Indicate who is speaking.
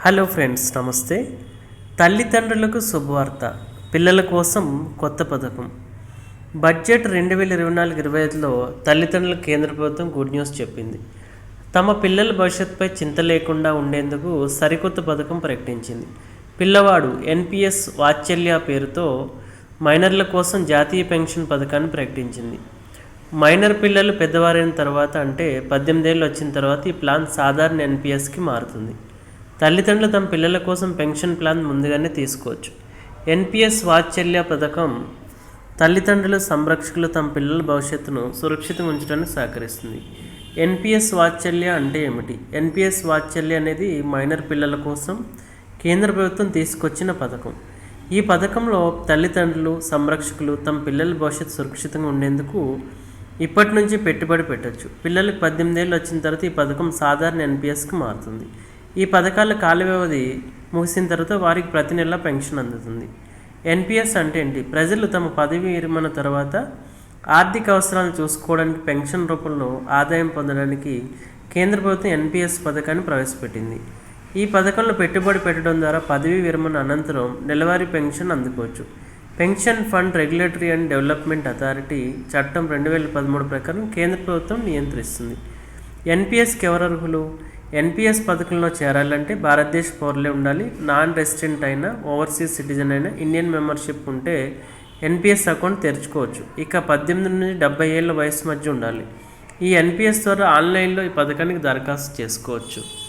Speaker 1: Hello friends నమస్తే. తల్లిదండ్రులకు శుభవార్త. పిల్లల కోసం కొత్త పథకం. బడ్జెట్ రెండు వేల ఇరవై నాలుగు ఇరవై ఐదులో తల్లిదండ్రులకు కేంద్ర ప్రభుత్వం గుడ్ న్యూస్ చెప్పింది. తమ పిల్లల భవిష్యత్తుపై చింత లేకుండా ఉండేందుకు సరికొత్త పథకం ప్రకటించింది. పిల్లవాడు ఎన్పిఎస్ వాత్సల్య పేరుతో మైనర్ల కోసం జాతీయ పెన్షన్ పథకాన్ని ప్రకటించింది. మైనర్ పిల్లలు పెద్దవారైన తర్వాత అంటే పద్దెనిమిదేళ్ళు వచ్చిన తర్వాత ఈ ప్లాన్ సాధారణ ఎన్పిఎస్కి మారుతుంది. తల్లిదండ్రులు తమ పిల్లల కోసం పెన్షన్ ప్లాన్ ముందుగానే తీసుకోవచ్చు. ఎన్పిఎస్ వాత్సల్య పథకం తల్లిదండ్రులు సంరక్షకులు తమ పిల్లల భవిష్యత్తును సురక్షితంగా ఉంచడానికి సహకరిస్తుంది. ఎన్పిఎస్ వాత్సల్య అంటే ఏమిటి? ఎన్పిఎస్ వాత్సల్య అనేది మైనర్ పిల్లల కోసం కేంద్ర ప్రభుత్వం తీసుకొచ్చిన పథకం. ఈ పథకంలో తల్లిదండ్రులు సంరక్షకులు తమ పిల్లల భవిష్యత్తు సురక్షితంగా ఉండేందుకు ఇప్పటి నుంచి పెట్టుబడి పెట్టచ్చు. పిల్లలకు పద్దెనిమిది ఏళ్ళు వచ్చిన తర్వాత ఈ పథకం సాధారణ ఎన్పిఎస్కి మారుతుంది. ఈ పథకాల కాల వ్యవధి ముగిసిన తర్వాత వారికి ప్రతి నెల పెన్షన్ అందుతుంది. ఎన్పిఎస్ అంటే ఏంటి? ప్రజలు తమ పదవి విరమణ తర్వాత ఆర్థిక అవసరాలను చూసుకోవడానికి పెన్షన్ రూపంలో ఆదాయం పొందడానికి కేంద్ర ప్రభుత్వం ఎన్పిఎస్ పథకాన్ని ప్రవేశపెట్టింది. ఈ పథకంలో పెట్టుబడి పెట్టడం ద్వారా పదవీ విరమణ అనంతరం నెలవారీ pension అందుకోవచ్చు. Pension fund regulatory and development authority చట్టం రెండు వేల పదమూడు ప్రకారం కేంద్ర ప్రభుత్వం నియంత్రిస్తుంది. ఎన్పిఎస్కి ఎవరు అర్హులు? ఎన్పిఎస్ పథకంలో చేరాలంటే భారతదేశ పౌరులే ఉండాలి. నాన్ రెసిడెంట్ అయినా ఓవర్సీస్ సిటిజన్ అయినా ఇండియన్ మెంబర్షిప్ ఉంటే ఎన్పిఎస్ అకౌంట్ తెరుచుకోవచ్చు. ఇక పద్దెనిమిది నుండి డెబ్బై ఏళ్ళ వయసు మధ్య ఉండాలి. ఈ ఎన్పిఎస్ ద్వారా ఆన్లైన్లో ఈ పథకానికి దరఖాస్తు చేసుకోవచ్చు.